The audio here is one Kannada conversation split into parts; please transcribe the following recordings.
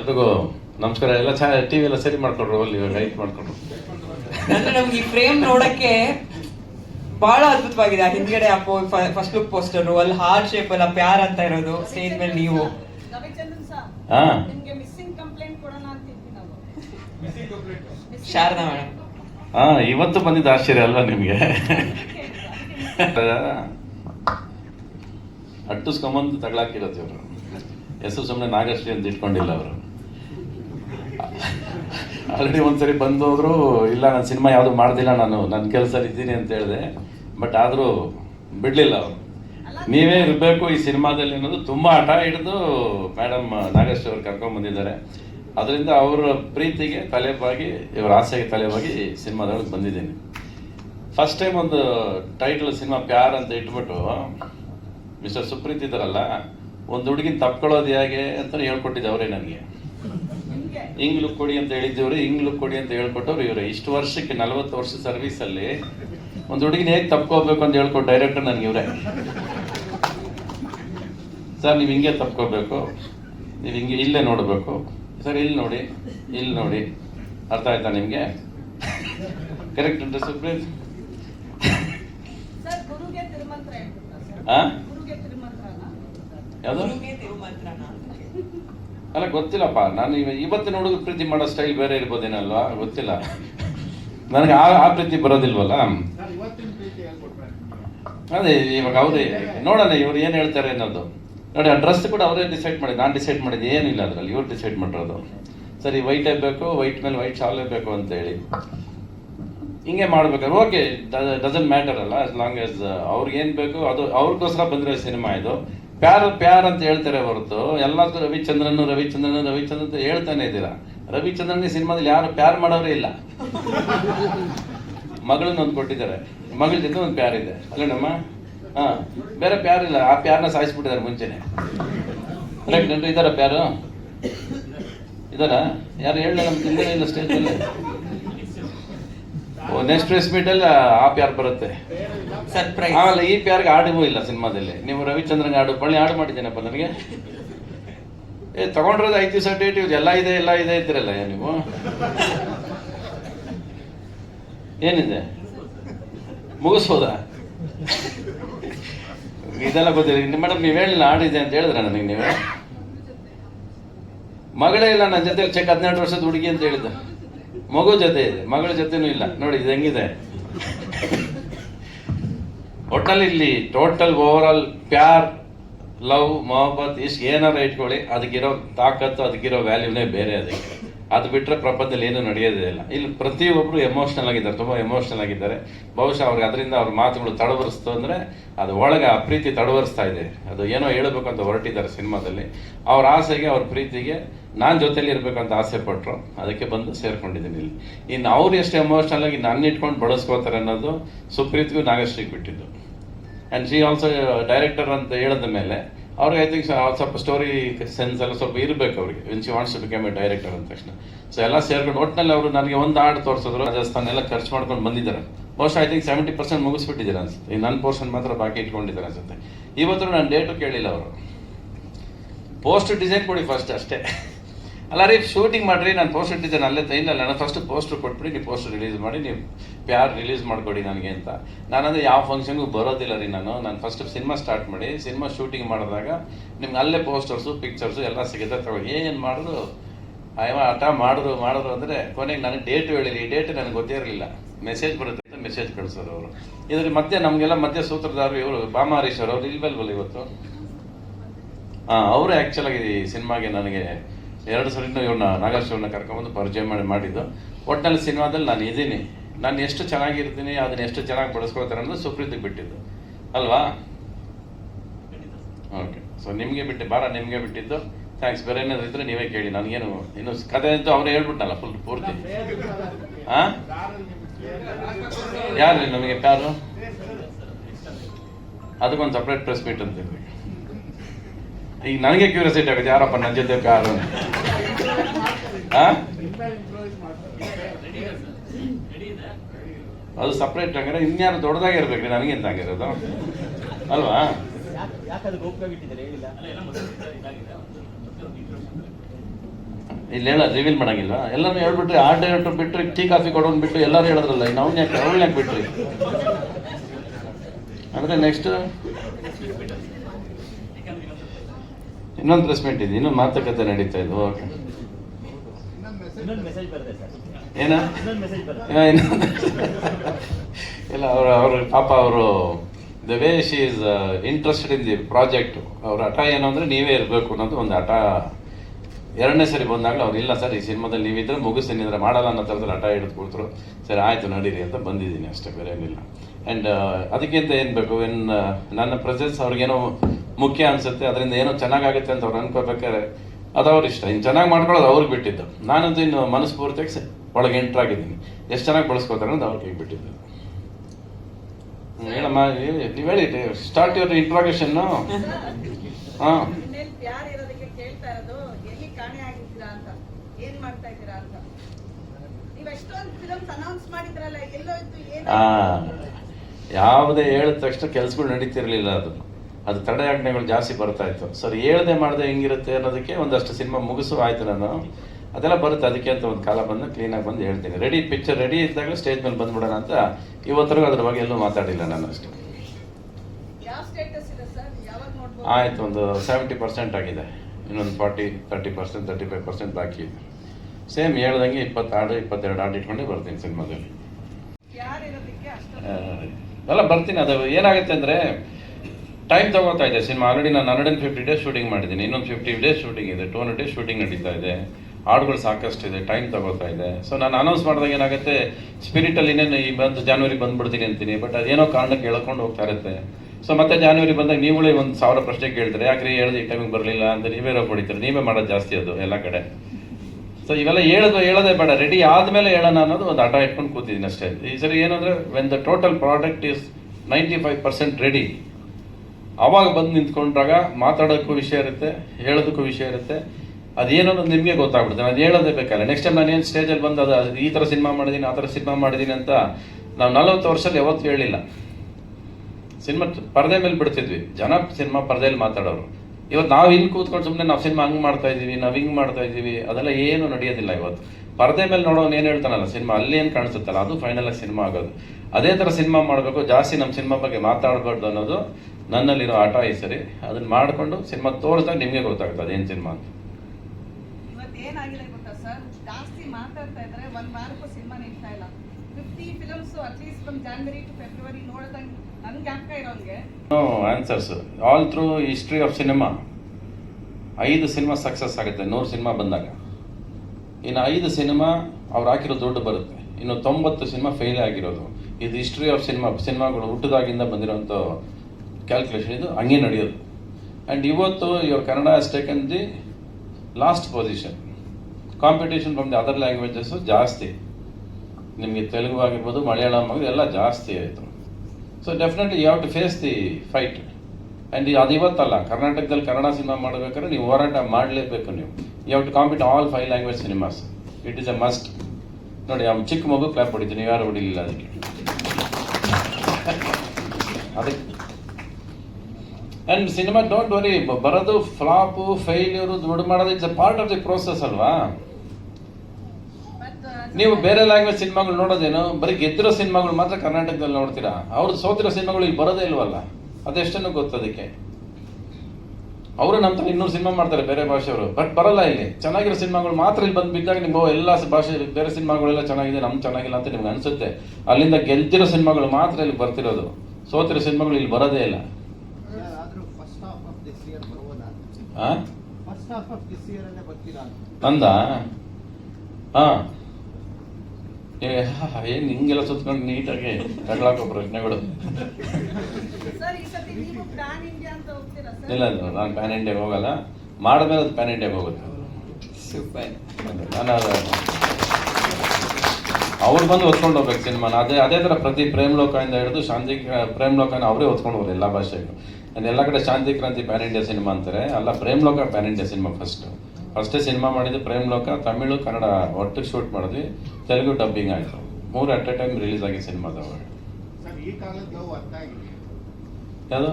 ಎಲ್ರಿಗೂ ನಮಸ್ಕಾರ ಎಲ್ಲ ಚಾ ಟಿವಿ ಎಲ್ಲ ಸರಿ ಮಾಡ್ಕೊಡ್ರು ಅಲ್ಲಿ ಇವಾಗ ಲೈಟ್ ಮಾಡ್ಕೊಂಡ್ರು. ಅಂದ್ರೆ ನಮ್ಗೆ ಈ ಫ್ರೇಮ್ ನೋಡಕ್ಕೆ ಬಹಳ ಅದ್ಭುತವಾಗಿದೆ. ಆ ಹಿಂದ್ಗಡೆ ಆ ಫಸ್ಟ್ ಲುಕ್ ಪೋಸ್ಟರ್ ಅಲ್ಲಿ ಹಾರ್ಟ್ ಶೇಪ್ ಅಲ್ಲ ಪ್ಯಾರ್ ಅಂತ ಇರೋದು ಸ್ಟೇಜ್ ಮೇಲೆ ನೀವು. ಹಾ. ನಿಮ್ಗೆ ಮಿಸ್ಸಿಂಗ್ ಕಂಪ್ಲೇಂಟ್ ಕೊಡೋಣ ಅಂತಿದ್ವಿ ನಾವು. ಶಾರದಾ ಮೇಡಮ್ ಹಾ ಇವತ್ತು ಬಂದಿದ್ದ ಆಶ್ಚರ್ಯ ಅಲ್ವಾ ನಿಮ್ಗೆ? ಅಟ್ಟಿಸ್ಕೊಂಬಂದು ತಗಳಾಕಿರತ್ತೆ ಅವರು ಹೆಸರು ಸುಮ್ಮನೆ ನಾಗಶ್ರೀ ಅಂತ ಇಟ್ಕೊಂಡಿಲ್ಲ ಅವರು. ಆಲ್ರೆಡಿ ಒಂದ್ಸರಿ ಬಂದು ಹೋದ್ರು, ಇಲ್ಲ, ನಾನು ಸಿನಿಮಾ ಯಾವುದು ಮಾಡ್ದಿಲ್ಲ ನಾನು ನನ್ನ ಕೆಲಸ ಇದ್ದೀನಿ ಅಂತ ಹೇಳಿದೆ. ಬಟ್ ಆದರೂ ಬಿಡಲಿಲ್ಲ ಅವರು ನೀವೇ ಇರಬೇಕು ಈ ಸಿನಿಮಾದಲ್ಲಿ ಅನ್ನೋದು ತುಂಬಾ ಹಠ ಹಿಡಿದು ಮೇಡಮ್ ನಾಗೇಶ್ ಅವ್ರು ಕರ್ಕೊಂಡ್ ಬಂದಿದ್ದಾರೆ. ಅದರಿಂದ ಅವರ ಪ್ರೀತಿಗೆ ತಲೆಬಾಗಿ, ಇವರ ಆಸೆಗೆ ತಲೆಬಾಗಿ ಸಿನಿಮಾದೊಳಗೆ ಬಂದಿದ್ದೀನಿ. ಫಸ್ಟ್ ಟೈಮ್ ಒಂದು ಟೈಟಲ್ ಸಿನಿಮಾ ಪ್ಯಾರ್ ಅಂತ ಇಟ್ಬಿಟ್ಟು ಮಿಸ್ಟರ್ ಸುಪ್ರೀತ್ ಇದ್ದಾರಲ್ಲ, ಒಂದು ಹುಡುಗಿನ ತಪ್ಕೊಳ್ಳೋದು ಹೇಗೆ ಅಂತ ಹೇಳ್ಕೊಟ್ಟಿದ್ದೆ ಅವರೇ ನನಗೆ. ಲುಕ್ ಕೊಡಿ ಅಂತ ಹೇಳಿದ್ದವ್ರು ಹಿಂಗ್ ಕೊಡಿ ಅಂತ ಹೇಳ್ಕೊಟ್ಟವ್ರು ಇವರೇ. ಇಷ್ಟು ವರ್ಷಕ್ಕೆ ನಲವತ್ತು ವರ್ಷ ಸರ್ವಿಸ್ ಅಲ್ಲಿ ಒಂದು ಹುಡುಗಿನ ಹೇಗೆ ತಪ್ಕೋಬೇಕು ಅಂತ ಹೇಳ್ಕೊಟ್ಟು ಡೈರೆಕ್ಟರ್ ನನಗೆ ಇವರೇ. ಸರ್ ನೀವು ಹಿಂಗೆ ತಪ್ಕೋಬೇಕು. ನೀವು ಹಿಂಗೆ ಇಲ್ಲೇ ನೋಡಬೇಕು. ಸರ್ ಇಲ್ಲಿ ನೋಡಿ ಇಲ್ಲಿ ನೋಡಿ. ಅರ್ಥ ಆಯ್ತಾ ನಿಮಗೆ? ಕರೆಕ್ಟ್ ಉಂಟು ಸುಪ್ರೀತ್ ಸರ್ ಅಲ್ಲ ಗೊತ್ತಿಲ್ಲಪ್ಪ. ನಾನು ಇವತ್ತು ಇವತ್ತಿನ ಹುಡುಗ ಪ್ರೀತಿ ಮಾಡೋ ಸ್ಟೈಲ್ ಬೇರೆ ಇರ್ಬೋದೇನಲ್ವಾ ಗೊತ್ತಿಲ್ಲ. ನನಗೆ ಆ ಆ ಪ್ರೀತಿ ಬರೋದಿಲ್ವಲ್ಲ? ಅದೇ ಇವಾಗ ಅವರೇ ನೋಡೋಣ ಇವ್ರು ಏನು ಹೇಳ್ತಾರೆ ಅನ್ನೋದು. ನೋಡಿ ಆ ಡ್ರೆಸ್ ಕೂಡ ಅವರೇ ಡಿಸೈಡ್ ಮಾಡಿದ್ದು ನಾನು ಡಿಸೈಡ್ ಮಾಡಿದ್ದು ಏನಿಲ್ಲ ಅದರಲ್ಲಿ ಇವ್ರು ಡಿಸೈಡ್ ಮಾಡಿರೋದು. ಸರಿ ವೈಟೇ ಬೇಕು ವೈಟ್ ಮೇಲೆ ವೈಟ್ ಶಾಲೇ ಬೇಕು ಅಂತ ಹೇಳಿ ಹಿಂಗೆ ಮಾಡ್ಬೇಕಾದ್ರೆ ಓಕೆ ಡಸಂಟ್ ಮ್ಯಾಟರ್ ಅಲ್ಲ ಆಸ್ ಲಾಂಗ್ ಆಸ್ ಅವ್ರಿಗೆ ಏನ್ ಬೇಕು ಅದು ಅವ್ರಿಗೋಸ್ಕರ ಬಂದಿರೋ ಸಿನಿಮಾ ಇದು. ಪ್ಯಾರ್ ಪ್ಯಾರ್ ಅಂತ ಹೇಳ್ತಾರೆ ಹೊರತು ಎಲ್ಲದಕ್ಕೂ ರವಿಚಂದ್ರನ್ ರವಿಚಂದ್ರನ್ ರವಿಚಂದ್ರನ್ ಅಂತ ಹೇಳ್ತಾನೆ ಇದ್ದೀರಾ? ರವಿಚಂದ್ರನ್ ಸಿನಿಮಾದಲ್ಲಿ ಯಾರು ಪ್ಯಾರ್ ಮಾಡೋರೇ ಇಲ್ಲ. ಮಗಳನ್ನ ಒಂದು ಕೊಟ್ಟಿದ್ದಾರೆ. ಮಗಳ ಜೊತೆ ಒಂದು ಪ್ಯಾರ್ ಇದೆ. ಅಲ್ಲೇನಮ್ಮ ಹಾ, ಬೇರೆ ಪ್ಯಾರ್ ಇಲ್ಲ. ಆ ಪ್ಯಾರ್ನ ಸಾಯಿಸ್ಬಿಟ್ಟಿದ್ದಾರೆ ಮುಂಚೆನೆ. ಕರೆಕ್ಟ್ ಇದಾರ ಪ್ಯಾರು? ಇದಾರ? ಯಾರು ಹೇಳ ನಮ್ಮ ತಿಂಗಳೇ ಇಲ್ಲ ಸ್ಟೇಜ್ ಓ ನೆಕ್ಸ್ಟ್ ಪ್ರೆಸ್ ಮೀಟ್ ಅಲ್ಲಿ ಆ ಪ್ಯಾರ್ ಬರುತ್ತೆ. ಸರ್ಪ್ರೈಸ್ ಆಮೇಲೆ ಈ ಪ್ಯಾರ್ಗೆ ಆಡಿಗೂ ಇಲ್ಲ ಸಿನಿಮಾದಲ್ಲಿ. ನೀವು ರವಿಚಂದ್ರನ್ ಆಡು ಬಳ್ಳಿ ಹಾಡು ಮಾಡಿದ್ದೇನಪ್ಪ ನನಗೆ. ಏ ತಗೊಂಡಿರೋದು ಐದು ದಿವಸ ಡೇಟ್ ಇವ್ರು ಎಲ್ಲ ಇದೆ ಎಲ್ಲ ಇದೆ ಇದ್ದೀರಲ್ಲ ನೀವು? ಏನಿದೆ? ಮುಗಿಸ್ಬೋದಾ? ಇದೆಲ್ಲ ಗೊತ್ತಿಲ್ಲ. ಮೇಡಮ್, ನೀವು ಹೇಳಿಲ್ಲ ಆಡಿದೆ ಅಂತ ಹೇಳಿದ್ರೆ ನನಗೆ ನೀವು? ಮಗಳೇ ಇಲ್ಲ ನನ್ನ ಜೊತೆ ಚೆಕ್ ಹದಿನೆಂಟು ವರ್ಷದ ಹುಡುಗಿ ಅಂತ ಹೇಳಿದ್ದ. ಮಗು ಜೊತೆ ಇದೆ. ಮಗಳ ಜೊತೆನೂ ಇಲ್ಲ. ನೋಡಿ, ಇದು ಹೆಂಗಿದೆ? ಒಟ್ಟಲ್ಲಿ ಇಲ್ಲಿ total over all Pyaar, love, ಮೊಹಬ್ಬತ್, ಇಷ್ಟು ಏನಾರ ಇಟ್ಕೊಳ್ಳಿ, ಅದಕ್ಕಿರೋ ತಾಕತ್ತು, ಅದಕ್ಕಿರೋ ವ್ಯಾಲ್ಯೂನೇ ಬೇರೆ ಅದಕ್ಕೆ ಅದು ಬಿಟ್ಟರೆ ಪ್ರಪಂಚದಲ್ಲಿ ಏನೂ ನಡೆಯೋದೇ ಇಲ್ಲ. ಇಲ್ಲಿ ಪ್ರತಿಯೊಬ್ಬರು ಎಮೋಷ್ನಲ್ ಆಗಿದ್ದಾರೆ, ತುಂಬ ಎಮೋಷ್ನಲ್ ಆಗಿದ್ದಾರೆ. ಬಹುಶಃ ಅವ್ರಿಗೆ ಅದರಿಂದ ಅವ್ರ ಮಾತುಗಳು ತಡವರಿಸ್ತು ಅಂದರೆ ಅದು ಒಳಗೆ ಆ ಪ್ರೀತಿ ತಡವರಿಸ್ತಾ ಇದೆ. ಅದು ಏನೋ ಹೇಳಬೇಕು ಅಂತ ಹೊರಟಿದ್ದಾರೆ ಸಿನಿಮಾದಲ್ಲಿ. ಅವ್ರ ಆಸೆಗೆ, ಅವ್ರ ಪ್ರೀತಿಗೆ ನಾನು ಜೊತೆಲಿ ಇರಬೇಕಂತ ಆಸೆ ಪಟ್ಟರು ಅದಕ್ಕೆ ಬಂದು ಸೇರ್ಕೊಂಡಿದ್ದೀನಿ ಇಲ್ಲಿ. ಇನ್ನು ಅವ್ರು ಎಷ್ಟು ಎಮೋಷ್ನಲ್ ಆಗಿ ನನ್ನ ಇಟ್ಕೊಂಡು ಬಳಸ್ಕೋತಾರೆ ಅನ್ನೋದು ಸುಪ್ರೀತ್ಗೂ ನಾಗಶ್ರೀಗೆ ಬಿಟ್ಟಿದ್ದು. ಆ್ಯಂಡ್ ಶಿ ಆಲ್ಸೋ ಡೈರೆಕ್ಟರ್ ಅಂತ ಹೇಳಿದ ಮೇಲೆ, ಅವ್ರಿಗೆ ಐ ಥಿಂಕ್ ಸ್ವಲ್ಪ ಸ್ಟೋರಿ ಸೆನ್ಸ್ ಎಲ್ಲ ಸ್ವಲ್ಪ ಇರಬೇಕು ಅವರಿಗೆ when she wants to become a director ಅಂದ ತಕ್ಷಣ. ಸೊ ಎಲ್ಲ ಸೇರ್ಕೊಂಡು ಒಟ್ಟಿನಲ್ಲಿ ಅವರು ನನಗೆ ಒಂದು ಹಾಡು ತೋರಿಸಿದ್ರು ರಾಜಸ್ಥಾನ ಎಲ್ಲ ಖರ್ಚು ಮಾಡ್ಕೊಂಡು ಬಂದಿದ್ದಾರೆ. ಬಹುಶಃ ಐ ಥಿಂಕ್ ಸೆವೆಂಟಿ ಪರ್ಸೆಂಟ್ ಮುಗಿಸ್ಬಿಟ್ಟಿದ್ದಾರೆ ಅನ್ಸುತ್ತೆ. ನನ್ನ ಪೋರ್ಷನ್ ಮಾತ್ರ ಬಾಕಿ ಇಟ್ಕೊಂಡಿದ್ದಾರೆ ಅನ್ಸುತ್ತೆ. ಇವತ್ತು ನಾನು ಡೇಟು ಕೇಳಿಲ್ಲ ಅವರು. ಪೋಸ್ಟ್ ಡಿಸೈನ್ ಕೊಡಿ ಫಸ್ಟ್ ಅಷ್ಟೇ. ಅಲ್ಲ, ರೀ ಶೂಟಿಂಗ್ ಮಾಡ್ರಿ, ನಾನು ಪೋಸ್ಟರ್ ಇಟ್ಟಿದ್ದೇನೆ, ಅಲ್ಲೇ ತೈನಲ್ಲ ನಾನು ಫಸ್ಟ್ ಪೋಸ್ಟರ್ ಕೊಟ್ಬಿಡಿ, ನೀವು ಪೋಸ್ಟರ್ ರಿಲೀಸ್ ಮಾಡಿ, ನೀವು ಪ್ಯಾರ್ ರಿಲೀಸ್ ಮಾಡಿಕೊಡಿ ನನಗೆ ಅಂತ. ನಾನಂದ್ರೆ ಯಾವ ಫಂಕ್ಷನ್ಗೂ ಬರೋದಿಲ್ಲ ರೀ ನಾನು. ನಾನು ಫಸ್ಟ್ ಸಿನಿಮಾ ಸ್ಟಾರ್ಟ್ ಮಾಡಿ ಸಿನಿಮಾ ಶೂಟಿಂಗ್ ಮಾಡಿದಾಗ ನಿಮ್ಗೆ ಅಲ್ಲೇ ಪೋಸ್ಟರ್ಸು ಪಿಕ್ಚರ್ಸು ಎಲ್ಲ ಸಿಗುತ್ತೆ. ತಗೋ ಏನು ಮಾಡಿದ್ರು ಅಯ್ಯವ ಹಠ ಮಾಡಿದ್ರು ಮಾಡಿದ್ರು ಅಂದರೆ ಕೊನೆಗೆ ನನಗೆ ಡೇಟ್ ಹೇಳಿರಿ ಈ ಡೇಟ್ ನನಗೆ ಗೊತ್ತಿರಲಿಲ್ಲ. ಮೆಸೇಜ್ ಬರುತ್ತೆ ಅಂತ ಮೆಸೇಜ್ ಕಳಿಸೋರು ಅವರು. ಇದ್ರ ಮತ್ತೆ ನಮಗೆಲ್ಲ ಮಧ್ಯೆ ಸೂತ್ರಧಾರರು ಇವರು ಬಾಮಾರೀಶ್ವರ್ ಅವರು ಇಲ್ವಲ್ವಲ್ಲ ಇವತ್ತು? ಹಾಂ ಅವರೇ ಆ್ಯಕ್ಚುಲಾಗಿ ಸಿನಿಮಾಗೆ ನನಗೆ ಎರಡು ಸರಿ ಇವನ್ನ ನಾಗೇಶ್ವರನ್ನ ಕರ್ಕೊಂಬಂದು ಪರಿಚಯ ಮಾಡಿ ಮಾಡಿದ್ದು. ಒಟ್ಟಿನಲ್ಲಿ ಸಿನಿಮಾದಲ್ಲಿ ನಾನು ಇದ್ದೀನಿ ನಾನು ಎಷ್ಟು ಚೆನ್ನಾಗಿರ್ತೀನಿ, ಅದನ್ನ ಎಷ್ಟು ಚೆನ್ನಾಗಿ ಬಳಸ್ಕೊಳ್ತಾರೆ ಅನ್ನೋದು ಸುಪ್ರೀತಿಗೆ ಬಿಟ್ಟಿದ್ದು. ಅಲ್ವಾ? ಓಕೆ. ಸೊ ನಿಮಗೆ ಬಿಟ್ಟು, ಬಾರ ನಿಮಗೆ ಬಿಟ್ಟಿದ್ದು. ಥ್ಯಾಂಕ್ಸ್ ಬೇರೆ ಏನಾದ್ರು ಇದ್ರೆ ನೀವೇ ಕೇಳಿ. ನನಗೇನು, ಇನ್ನು ಕತೆ ಅಂತೂ ಅವ್ರು ಹೇಳ್ಬಿಟ್ನಲ್ಲ ಫುಲ್ ಪೂರ್ತಿ. ಹಾಂ ಯಾರು ನಮಗೆ ಯಾರು? ಅದಕ್ಕೊಂದು ಸಪ್ರೇಟ್ ಪ್ರೆಸ್ ಮೀಟ್ ಅಂತಿದ್ವಿ ಈಗ ನನಗೆ ಕ್ಯೂರಿಯಾಸಿಟಿ ಆಗುತ್ತೆ, ಯಾರಪ್ಪ ನನ್ನ ಜೊತೆ ಕಾರ್? ಅದು ಸಪ್ರೇಟ್ ಹಂಗಾರೆ ಇನ್ಯಾರು ದೊಡ್ಡದಾಗಿ ನನಗೆ ನನಗಿಂತ ಆಗಿರೋದು? ಅಲ್ವಾ? ಇಲ್ಲಿ ಹೇಳ ರಿವೀಲ್ ಮಾಡಂಗಿಲ್ಲ. ಎಲ್ಲರೂ ಹೇಳ್ಬಿಟ್ರಿ, ಆ ಡೈರೆಕ್ಟರ್ ಬಿಟ್ರಿ, ಟೀ, ಕಾಫಿ ಕೊಡೋನ್ ಬಿಟ್ಟು ಎಲ್ಲರೂ ಹೇಳಿದ್ರಲ್ಲ ಅವ್ನ ಯಾಕೆ ಅವ್ಳನ್ನ ಯಾಕೆ ಬಿಟ್ರಿ? ಅಂದರೆ ನೆಕ್ಸ್ಟ್ ಇನ್ನೊಂದು ಪ್ರೆಸ್ ಮೀಟ್ ಇದೆ ಇನ್ನೊಂದು ಮಾತುಕತೆ ನಡೀತಾ ಇದೆ ಓಕೆ ಏನ? ಇಲ್ಲ, ಅವರ ಅವ್ರ ಪಾಪ ಅವರು the way she is interested in the project ಅವ್ರ ಹಠ ಏನು ಅಂದರೆ ನೀವೇ ಇರಬೇಕು ಅನ್ನೋದು ಒಂದು ಹಠ. ಎರಡನೇ ಸರಿ ಬಂದಾಗಲೂ ಅವ್ರು ಇಲ್ಲ ಸರ್ ಈ ಸಿನಿಮಾದಲ್ಲಿ ನೀವಿದ್ರೆ ಮುಗಿಸ್ತೀನಿ ಅಂದರೆ ಮಾಡಲ್ಲ ಅನ್ನೋ ಥರದಲ್ಲಿ ಹಠ ಹಿಡಿದು ಕೊಡ್ತರು ಸರಿ ಆಯಿತು ನಡೀರಿ ಅಂತ ಬಂದಿದ್ದೀನಿ ಅಷ್ಟೇ ಬೇರೆ ಏನಿಲ್ಲ. ಆ್ಯಂಡ್ ಅದಕ್ಕಿಂತ ಏನು ಬೇಕು ಏನು ನನ್ನ ಪ್ರೆಸೆನ್ಸ್ ಅವ್ರಿಗೇನೋ ಮುಖ್ಯ ಅನ್ಸುತ್ತೆ. ಅದರಿಂದ ಏನೋ ಚೆನ್ನಾಗಾಗುತ್ತೆ ಅಂತ ಅವ್ರು ಅನ್ಕೋಬೇಕಾದ್ರೆ ಅದು ಅವ್ರ ಇಷ್ಟ. ಇನ್ನು ಚೆನ್ನಾಗಿ ಮಾಡ್ಕೊಳ್ಳೋದು ಅವ್ರಿಗೆ ಬಿಟ್ಟಿದ್ದು. ನಾನಂತೂ ಇನ್ನು ಮನಸ್ಫೂರ್ತಿಯಾಗಿ ಸ- ಒಳಗೆ ಎಂಟ್ರಾಗಿದ್ದೀನಿ. ಎಷ್ಟು ಚೆನ್ನಾಗಿ ಬಳಸ್ಕೋತಾರೆ ಅಂತ ಅವ್ರಿಗೆ ಬಿಟ್ಟಿದ್ದು. ಹೇಳಮ್ಮ ಹೇಳಿ- ನೀವು ಹೇಳಿ ಸ್ಟಾರ್ಟ್ ಯುವರ್ ಇಂಟ್ರಾಗೇಷನ್ನು ಹಾಂ. ಯಾವುದೇ ಹೇಳಿದ ತಕ್ಷಣ ಕೆಲಸಗಳು ನಡೀತಿರ್ಲಿಲ್ಲ ಅದು. ಅದು ತಡೆಯಾಜ್ಞೆಗಳು ಜಾಸ್ತಿ ಬರ್ತಾ ಇತ್ತು. ಸರ್ ಹೇಳ್ದೆ ಮಾಡದೆ ಹೆಂಗಿರುತ್ತೆ ಅನ್ನೋದಕ್ಕೆ ಒಂದಷ್ಟು ಸಿನಿಮಾ ಮುಗಿಸು ಆಯ್ತು ನಾನು. ಅದೆಲ್ಲ ಬರುತ್ತೆ ಅದಕ್ಕೆ ಅಂತ ಒಂದು ಕಾಲ ಬಂದು ಕ್ಲೀನಾಗಿ ಬಂದು ಹೇಳ್ತೀನಿ. ರೆಡಿ ಪಿಕ್ಚರ್ ರೆಡಿ ಇದ್ದಾಗಲೇ ಸ್ಟೇಜ್ ಮೇಲೆ ಬಂದ್ಬಿಡೋಣ ಅಂತ ಇವತ್ತರೆಗೂ ಅದ್ರ ಬಗ್ಗೆ ಎಲ್ಲೂ ಮಾತಾಡಿಲ್ಲ ನಾನು ಅಷ್ಟೇ. ಆಯ್ತು ಒಂದು ಸೆವೆಂಟಿ ಪರ್ಸೆಂಟ್ ಆಗಿದೆ. ಇನ್ನೊಂದು forty thirty percent thirty five percent ಬಾಕಿ ಇದೆ. ಸೇಮ್ ಹೇಳ್ದಂಗೆ ಇಪ್ಪತ್ತಾರು ಇಪ್ಪತ್ತೆರಡು ಹಾಡು ಇಟ್ಕೊಂಡು ಬರ್ತೀನಿ ಸಿನಿಮಾದಲ್ಲಿ. ಅಲ್ಲ ಬರ್ತೀನಿ. ಅದು ಏನಾಗುತ್ತೆ ಅಂದರೆ ಟೈಮ್ ತಗೋತಾ ಇದೆ ಸಿನಿಮಾ ಆಲ್ರೆಡಿ ನಾನು ಹಂಡ್ರೆಡ್ ಫಿಫ್ಟಿ ಡೇಸ್ ಶೂಟಿಂಗ್ ಮಾಡಿದ್ದೀನಿ. ಇನ್ನೊಂದು ಫಿಫ್ಟಿ ಡೇಸ್ ಶೂಟಿಂಗ್ ಇದೆ. ಟೂ ಹಂಡ್ರೆಡ್ ಡೇಸ್ ಶೂಟಿಂಗ್ ನಡೀತಾ ಇದೆ. ಹಾಡುಗಳು ಸಾಕಷ್ಟು ಇದೆ. ಟೈಮ್ ತಗೋತಾ ಇದೆ ಸೊ ನಾನು ಅನೌನ್ಸ್ ಮಾಡಿದಾಗ ಏನಾಗುತ್ತೆ? ಸ್ಪಿರಿಟಲ್ಲಿ ಇನ್ನೇನು ಈ ಬಂದು ಜಾನ್ವರಿ ಬಂದ್ಬಿಡ್ತೀನಿ ಅಂತೀನಿ. ಬಟ್ ಅದೇನೋ ಕಾರಣಕ್ಕೆ ಹೇಳ್ಕೊಂಡು ಹೋಗ್ತಾ ಇರುತ್ತೆ. ಸೊ ಮತ್ತೆ ಜಾನ್ವರಿ ಬಂದಾಗ ನೀವುಗಳೇ ಒಂದು ಸಾವಿರ ಪ್ರಶ್ನೆ ಕೇಳ್ತಾರೆ. ಯಾಕ್ರಿ? ಹೇಳಿದ, ಈ ಟೈಮಿಗೆ ಬರಲಿಲ್ಲ ಅಂತ ನೀವೇ ರೋಗ್ ಹೊಡಿತಾರೆ. ನೀವೇ ಮಾಡೋದು ಜಾಸ್ತಿ ಅದು ಎಲ್ಲ ಕಡೆ. ಸೊ ಇವೆಲ್ಲ ಹೇಳೋದು, ಹೇಳೋದೇ ಬೇಡ. ರೆಡಿ ಆದಮೇಲೆ ಹೇಳೋಣ ಅನ್ನೋದು ಒಂದು ಆಟ ಇಟ್ಕೊಂಡು ಕೂತಿದ್ದೀನಿ ಅಷ್ಟೇ. ಈ ಸರಿ ಏನಂದ್ರೆ when the total product is ninety five percent ready ಅವಾಗ ಬಂದು ನಿಂತ್ಕೊಂಡ್ರಾಗ ಮಾತಾಡೋಕ್ಕೂ ವಿಷಯ ಇರುತ್ತೆ, ಹೇಳೋದಕ್ಕೂ ವಿಷಯ ಇರುತ್ತೆ. ಅದೇನೋ ನಿಮಗೆ ಗೊತ್ತಾಗ್ಬಿಡುತ್ತೆ. ನಾನು ಹೇಳೋದೇ ಬೇಕಲ್ಲ. ನೆಕ್ಸ್ಟ್ ಟೈಮ್ ನಾನು ಏನು ಸ್ಟೇಜಲ್ಲಿ ಬಂದು ಅದು ಈ ಥರ ಸಿನಿಮಾ ಮಾಡಿದ್ದೀನಿ ಆ ಥರ ಸಿನಿಮಾ ಮಾಡಿದ್ದೀನಿ ಅಂತ ನಾವು ನಲವತ್ತು ವರ್ಷದಲ್ಲಿ ಯಾವತ್ತೂ ಹೇಳಿಲ್ಲ. ಸಿನಿಮಾ ಪರದೆ ಮೇಲೆ ಬಿಡ್ತಿದ್ವಿ. ಜನ ಸಿನಿಮಾ ಪರದೆಯಲ್ಲಿ ಮಾತಾಡೋರು. ಇವತ್ತು ನಾವು ಇಲ್ಲಿ ಕೂತ್ಕೊಂಡು ಸುಮ್ಮನೆ ನಾವು ಸಿನಿಮಾ ಹಂಗೆ ಮಾಡ್ತಾ ಇದ್ದೀವಿ, ನಾವು ಹಿಂಗೆ ಮಾಡ್ತಾ ಇದ್ದೀವಿ, ಅದೆಲ್ಲ ಏನು ನಡೆಯೋದಿಲ್ಲ ಇವತ್ತು. ಪರದೆ ಮೇಲೆ ನೋಡೋನು ಏನು ಹೇಳ್ತಾನಲ್ಲ ಸಿನಿಮಾ ಅಲ್ಲಿ ಏನು ಕಾಣಿಸುತ್ತಲ್ಲ ಅದು ಫೈನಲ್ ಆಗಿ ಸಿನಿಮಾ ಆಗೋದು. ಅದೇ ಥರ ಸಿನಿಮಾ ಮಾಡಬೇಕು ಜಾಸ್ತಿ ನಮ್ಮ ಸಿನಿಮಾ ಬಗ್ಗೆ ಮಾತಾಡಬಾರ್ದು ಅನ್ನೋದು ನನ್ನಲ್ಲಿರೋ ಆಟ ಈ ಸರಿ. ಅದನ್ನ ಮಾಡಿಕೊಂಡು ಸಿನಿಮಾ ತೋರಿಸಿದಾಗ ನಿಮಗೆ ಗೊತ್ತಾಗುತ್ತೆ ಅದೇನು ಸಿನಿಮಾ ಅಂತ. ಏನಾಗಿದೆ ಗೊತ್ತಾ ಸರ್? ಜಾಸ್ತಿ ಮಾತಾಡ್ತಾ ಇದ್ರೆ ಒಂದ್ ವಾರಕ್ಕೂ ಸಿನಿಮಾ ನಿಲ್ತಾ ಇಲ್ಲ. Fifty films at least from January to February ನೋಡ್ದಂಗೆ ನನ್ಗೆ ಅಕ್ಕ ಇರೋಂಗೆ. No answers all through history of cinema ಐದು ಸಿನಿಮಾ ಸಕ್ಸಸ್ ಆಗುತ್ತೆ ನೂರು ಸಿನಿಮಾ ಬಂದಾಗ. ಇನ್ನು ಐದು ಸಿನಿಮಾ ಅವ್ರು ಹಾಕಿರೋ ದುಡ್ಡು ಬರುತ್ತೆ. ಇನ್ನು ತೊಂಬತ್ತು ಸಿನಿಮಾ ಫೇಲ್ ಆಗಿರೋದು. ಇದು ಹಿಸ್ಟ್ರಿ ಆಫ್ ಸಿನಿಮಾ ಸಿನಿಮಾಗಳು ಹುಟ್ಟಿದಾಗಿಂದ ಬಂದಿರೋಂಥ ಕ್ಯಾಲ್ಕುಲೇಷನ್ ಇದು ಹಂಗೆ ನಡೆಯೋದು. ಆ್ಯಂಡ್ ಇವತ್ತು ಇವ್ರ Kannada taken the last position competition from the other languages ಜಾಸ್ತಿ. ನಿಮಗೆ ತೆಲುಗು ಆಗಿರ್ಬೋದು, ಮಲಯಾಳಂ ಆಗಿರ್ಬೋದು, ಎಲ್ಲ ಜಾಸ್ತಿ ಆಯಿತು. So definitely you have to face the fight and ಅದು ಇವತ್ತಲ್ಲ, ಕರ್ನಾಟಕದಲ್ಲಿ ಕನ್ನಡ ಸಿನಿಮಾ ಮಾಡಬೇಕಾದ್ರೆ ನೀವು ಹೋರಾಟ ಮಾಡಲೇಬೇಕು ನೀವು. You have to compete all five language cinemas it is a must ನೋಡಿ ಅವ್ನು ಚಿಕ್ಕ ಮಗು ಕ್ಲಾಪ್ ಹೊಡಿತೀನಿ. ನೀವು ಯಾರು ಹೊಡಿಲಿಲ್ಲ ಅದಕ್ಕೆ. ಅದಕ್ಕೆ ಆ್ಯಂಡ್ ಸಿನಿಮಾ ಡೋಂಟ್ ವರಿ ಬರೋದು ಫ್ಲಾಪು ಫೈಲ್ಯೂರು ದುಡ್ಡು ಮಾಡೋದು it's a part of the process ಅಲ್ವಾ? ಬಟ್ ನೀವು ಬೇರೆ ಲ್ಯಾಂಗ್ವೇಜ್ ಸಿನಿಮಾಗಳು ನೋಡೋದೇನು? ಬರೀ ಗೆದ್ದಿರೋ ಸಿನಿಮಾಗಳು ಮಾತ್ರ ಕರ್ನಾಟಕದಲ್ಲಿ ನೋಡ್ತೀರಾ? ಅವ್ರದ್ದು ಸೋತಿರೋ ಸಿನಿಮಾಗಳು ಇಲ್ಲಿ ಬರೋದೇ ಇಲ್ವಲ್ಲ? ಅದೆಷ್ಟನ್ನು ಗೊತ್ತು ಅದಕ್ಕೆ? ಅವರು ನಮ್ಮ ತರ ಇನ್ನೂರು ಸಿನಿಮಾ ಮಾಡ್ತಾರೆ ಬೇರೆ ಭಾಷೆಯವರು. ಬಟ್ ಬರಲ್ಲ ಇಲ್ಲಿ. ಚೆನ್ನಾಗಿರೋ ಸಿನಿಮಾಗಳು ಮಾತ್ರ ಇಲ್ಲಿ ಬಂದು ಬಿದ್ದಾಗ ನಿಮ್ಗೆ ಎಲ್ಲ ಭಾಷೆ ಬೇರೆ ಸಿನಿಮಾಗಳೆಲ್ಲ ಚೆನ್ನಾಗಿದೆ ನಮ್ಗೆ ಚೆನ್ನಾಗಿಲ್ಲ ಅಂತ ನಿಮ್ಗೆ ಅನಿಸುತ್ತೆ. ಅಲ್ಲಿಂದ ಗೆಲ್ತಿರೋ ಸಿನಿಮಾಗಳು ಮಾತ್ರ ಇಲ್ಲಿ ಬರ್ತಿರೋದು. ಸೋತಿರೋ ಸಿನಿಮಾಗಳು ಇಲ್ಲಿ ಬರೋದೇ ಇಲ್ಲ. ನಂದ? ಹಾ. ಏನ್ ಹಿಂಗೆಲ್ಲ ಸುತ್ಕೊಂಡು ನೀಟಾಗಿ ತಗೊಳಕೋ ಪ್ರಶ್ನೆಗಳು ಸರ್ ಈ ಸತಿ ನೀವು ಪ್ಲಾನ್ ಇಂಡಿಯಾ ಅಂತ ಹೋಗ್ತೀರಾ ಸರ್? ಇಲ್ಲ ಇಲ್ಲ ನಾನು ಪ್ಯಾನ್ ಇಂಡಿಯಾಗೆ ಹೋಗಲ್ಲ. ಮಾಡಿದ್ಮೇಲೆ ಅದು ಪ್ಯಾನ್ ಇಂಡಿಯಾಗೆ ಹೋಗುತ್ತೆ. ಸೂಪರ್ ನಾನು ಅವ್ರು ಬಂದು ಹೊತ್ಕೊಂಡು ಹೋಗ್ಬೇಕು ಸಿನಿಮಾನ ಅದೇ ಅದೇ ಥರ ಪ್ರತಿ ಪ್ರೇಮ್ ಲೋಕದಿಂದ ಹಿಡಿದು ಶಾಂತಿ ಪ್ರೇಮ್ ಲೋಕನ ಅವರೇ ಹೊತ್ಕೊಂಡು ಹೋಗ್ರು ಎಲ್ಲ ಭಾಷೆಗೂ. ನಾನು ಎಲ್ಲ ಕಡೆ ಶಾಂತಿ ಕ್ರಾಂತಿ ಪ್ಯಾನ್ ಇಂಡಿಯಾ ಸಿನಿಮಾ ಅಂತಾರೆ. ಅಲ್ಲ Prem Loka pan India cinema first ಫಸ್ಟೇ ಸಿನಿಮಾ ಮಾಡಿದ್ದು ಪ್ರೇಮ್ ಲೋಕ ತಮಿಳು ಕನ್ನಡ ಒಟ್ಟಿಗೆ ಶೂಟ್ ಮಾಡಿದ್ವಿ. ತೆಲುಗು ಡಬ್ಬಿಂಗ್ ಆಯಿತು. ಮೂರು ಅಟ್ ಎ ಟೈಮ್ ರಿಲೀಸ್ ಆಗಿ ಸಿನಿಮಾದವಾಗ ಆಗಿದೆ. ಯಾವುದು?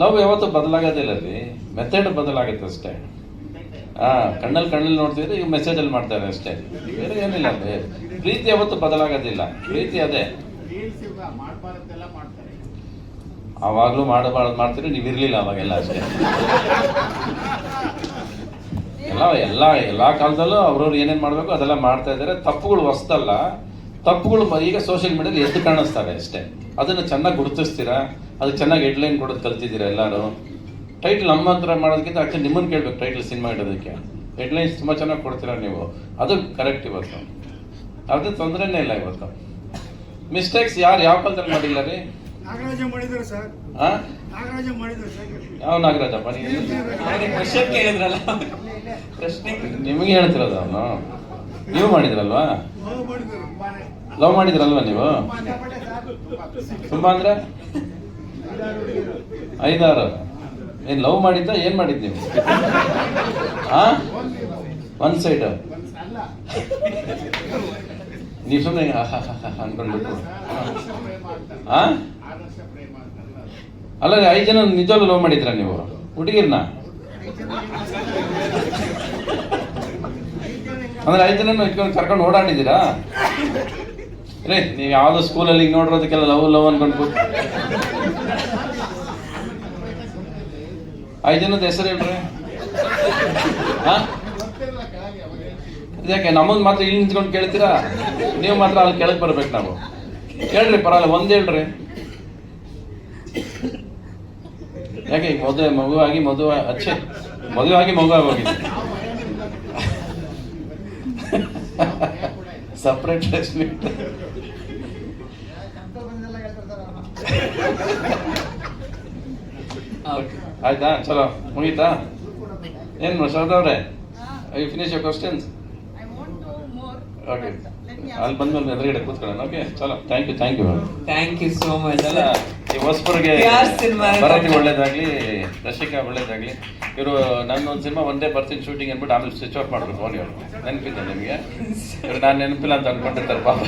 ಲವ್ ಯಾವತ್ತೂ ಬದಲಾಗೋದಿಲ್ಲ ರೀ ಮೆಥಡ್ ಬದಲಾಗುತ್ತೆ ಅಷ್ಟೇ. ಹಾ ಕಣ್ಣಲ್ಲಿ ಕಣ್ಣಲ್ಲಿ ನೋಡ್ತಿದ್ರೆ ಈಗ ಮೆಸೇಜ್ ಅಲ್ಲಿ ಮಾಡ್ತಾರೆ ಅಷ್ಟೇ. ಬೇರೆ ಏನಿಲ್ಲ ಪ್ರೀತಿ ಯಾವತ್ತೂ ಬದಲಾಗೋದಿಲ್ಲ ಪ್ರೀತಿ ಅದೇ. ಅವಾಗ್ಲೂ ಮಾಡಬಾರ್ದು ಮಾಡ್ತೀರಿ ನೀವು ಇರ್ಲಿಲ್ಲ ಅವಾಗೆಲ್ಲ ಅಷ್ಟೇ. ಎಲ್ಲ ಎಲ್ಲ ಎಲ್ಲ ಕಾಲದಲ್ಲೂ ಅವ್ರವ್ರು ಏನೇನು ಮಾಡಬೇಕು ಅದೆಲ್ಲ ಮಾಡ್ತಾ ಇದ್ದಾರೆ. ತಪ್ಪುಗಳು ಹೊಸ್ತಲ್ಲ ತಪ್ಪುಗಳು ಈಗ ಸೋಷಿಯಲ್ ಮೀಡಿಯಾದಲ್ಲಿ ಎದ್ದು ಕಾಣಿಸ್ತಾರೆ ಅಷ್ಟೇ. ಅದನ್ನ ಚೆನ್ನಾಗಿ ಗುರುತಿಸ್ತೀರಾ? ಅದಕ್ಕೆ ಚೆನ್ನಾಗಿ ಹೆಡ್ಲೈನ್ ಕೊಡೋದು ಕಲ್ತಿದ್ದೀರಾ ಎಲ್ಲರೂ? ಟೈಟ್ಲ್ ನಮ್ಮ ಹತ್ರ ಮಾಡೋದಕ್ಕಿಂತ ಆಕ್ಚುಲಿ ನಿಮ್ಮನ್ನ ಕೇಳ್ಬೇಕು ಟೈಟ್ಲ್ ಸಿನಿಮಾ ಇಡೋದಕ್ಕೆ. ಹೆಡ್ಲೈನ್ಸ್ ತುಂಬಾ ಚೆನ್ನಾಗಿ ಕೊಡ್ತೀರಾ ನೀವು? ಅದು ಕರೆಕ್ಟ್ ಇವತ್ತು. ಅದು ತೊಂದರೆನೇ ಇಲ್ಲ ಇವತ್ತು. ಮಿಸ್ಟೇಕ್ಸ್ ಯಾರು ಯಾವ ಕಾಲದಲ್ಲಿ ಮಾಡಿಲ್ಲ ರೀ? ನಾಗರಾಜ ಮಾಡಿದ್ರು ಸರ್. ಆ? ನಾಗರಾಜ ಮಾಡಿದ್ರು ಸರ್. ಯಾವ ನಾಗರಾಜಪ್ಪ ನೀವು ಕ್ವಶನ್ ಕೇಳಿದ್ರಲ್ಲ ನಿಮಗೆ ಹೇಳ್ತಿರೋದು ಅವನು? ನೀವು ಮಾಡಿದ್ರಲ್ವಾ? ಲವ್ ಮಾಡಿದ್ರಲ್ವಾ ನೀವು? ತುಂಬಾ ಅಂದ್ರೆ? ಐದಾರು. ಏನ್ ಲವ್ ಮಾಡಿದ್ದ, ಏನ್ ಮಾಡಿದ್ ನೀವು? ಆ? ಒನ್ ಸೈಡ್ ನೀವು ಸುಮ್ಮನೆ ಅನ್ಕೊಂಡ್ಬಿಟ್ಟು. ಆ? ಅಲ್ಲ, ಐದ್ ಜನ ನಿಜವಾಗ್ಲೂ ಲವ್ ಮಾಡಿದ್ರ ನೀವು? ಹುಡುಗಿರ್ನ? ಅಂದ್ರೆ ಐದು ಜನ ಇಟ್ಕೊಂಡು ಕರ್ಕೊಂಡು ಓಡಾಡಿದ್ದೀರಾ? ರೇ, ನೀವು ಯಾವ್ದೋ ಸ್ಕೂಲಲ್ಲಿ ಈಗ ನೋಡಿರೋದಕ್ಕೆಲ್ಲ ಲವ್ ಲವ್ ಅನ್ಕೊಂಡು ಐದ್ ಜನದ ಹೆಸರು ಹೇಳ್ರಿ. ಯಾಕೆ ನಮ್ಮನ್ನು ಮಾತ್ರ ಇಲ್ಲಿ ನಿಂತ್ಕೊಂಡು ಕೇಳ್ತೀರಾ? ನೀವು ಮಾತ್ರ ಅಲ್ಲಿ ಕೆಳಗೆ ಬರ್ಬೇಕು ನಾವು. ಹೇಳ್ರಿ, ಪರವಾಗಿಲ್ಲ, ಒಂದು ಹೇಳ್ರಿ. ಯಾಕೆ ಈಗ ಮದುವೆ ಮಗುವಾಗಿ ಮದುವೆ ಅಚ್ಚೆ, ಮದುವೆ ಆಗಿ ಮಗು ಆಗೋಗಿದೆ ಸಪ್ರೇಟ್ ಪ್ಲೇಸ್ಮೆಂಟ್ ಆಯ್ತಾ? ಚಲೋ. ಮುಗೀತಾ ಏನ್ ಪ್ರಸಾದ್ ಅವ್ರೆ? I finish your questions okay ಅಲ್ಲಿ ಬಂದ್ಮೇಲೆ ಎದುರುಗಡೆ ಕೂತ್ಕೊಳ್ಳೋಣ. ಓಕೆ ಚಲೋ. Thank you thank you thank you so much ಎಲ್ಲ ಈ ಹೊಸಬರಿಗೆ ಯಾರ್ ಸಿನಿಮಾ? ಭರತಿ ಒಳ್ಳೇದಾಗ್ಲಿ ರಶಿಕಾ ಒಳ್ಳೇದಾಗ್ಲಿ. ಇವರು ನನ್ನ ಒಂದು ಸಿನಿಮಾ ಒಂದೇ ಬರ್ತೀನಿ ಶೂಟಿಂಗ್ ಅಂದ್ಬಿಟ್ಟು ಆಮೇಲೆ ಸ್ವಿಚ್ ಆಫ್ ಮಾಡ್ಬೋದು ಫೋನ್ ಇವರು ನೆನಪಿದೆ ನಿಮಗೆ? ಇವ್ರು ನಾನು ನೆನಪಿಲ್ಲ ಅಂತ ಅನ್ಕೊಂಡಿರ್ತಾರೆ ಪಾಪ.